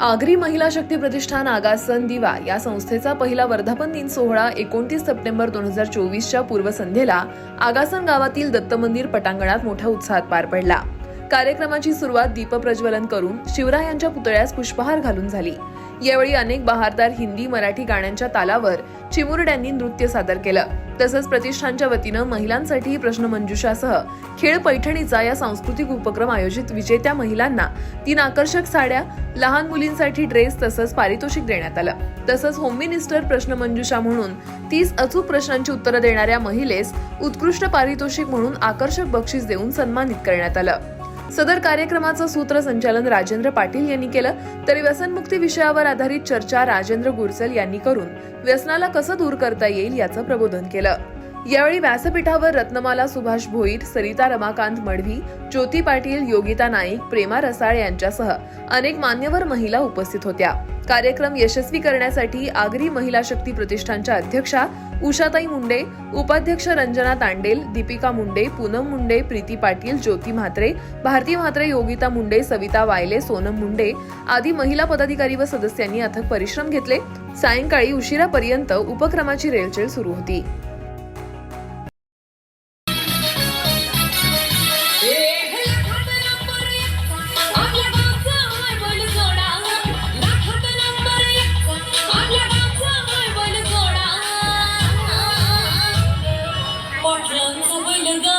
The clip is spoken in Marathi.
आगरी महिला शक्ती प्रतिष्ठान आगासन दिवा या संस्थेचा पहिला वर्धापन दिन सोहळा एकोणतीस सप्टेंबर दोन हजार चोवीसच्या पूर्वसंध्येला आगासन गावातील दत्त मंदिर पटांगणात मोठ्या उत्साहात पार पडला. कार्यक्रमाची सुरुवात दीपप्रज्वलन करून शिवरायांच्या पुतळ्यास पुष्पहार घालून झाली. यावेळी अनेक बहारदार हिंदी मराठी गाण्यांच्या तालावर चिमुरड्यांनी नृत्य सादर केलं. तसंच प्रतिष्ठानच्या वतीनं महिलांसाठी प्रश्नमंजुषासह खेळ पैठणीचा या सांस्कृतिक उपक्रम आयोजित विजेत्या महिलांना तीन आकर्षक साड्या लहान मुलींसाठी ड्रेस तसंच पारितोषिक देण्यात आलं. तसंच होम मिनिस्टर प्रश्नमंजुषा म्हणून तीस अचूक प्रश्नांची उत्तरं देणाऱ्या महिलेस उत्कृष्ट पारितोषिक म्हणून आकर्षक बक्षीस देऊन सन्मानित करण्यात आलं. सदर कार्यक्रमाचं सूत्रसंचालन राजेंद्र पाटील यांनी केलं. तरी व्यसनमुक्ती विषयावर आधारित चर्चा राजेंद्र गुरसल यांनी करून व्यसनाला कसं दूर करता येईल याचं प्रबोधन केलं. यावेळी व्यासपीठावर रत्नमाला सुभाष भोईर सरिता रमाकांत मडवी ज्योती पाटील योगिता नाईक प्रेमा रसाळ यांच्यासह अनेक मान्यवर महिला उपस्थित होत्या. कार्यक्रम यशस्वी करण्यासाठी आगरी महिला शक्ती प्रतिष्ठानच्या अध्यक्षा उषाताई मुंडे उपाध्यक्ष रंजना तांडेल दीपिका मुंडे पूनम मुंडे प्रीती पाटील ज्योती म्हात्रे भारती म्हात्रे योगिता मुंडे सविता वायले सोनम मुंडे आदी महिला पदाधिकारी व सदस्यांनी अथक परिश्रम घेतले. सायंकाळी उशिरापर्यंत उपक्रमाची रेलचेल सुरू होती. पाठलं सवय ग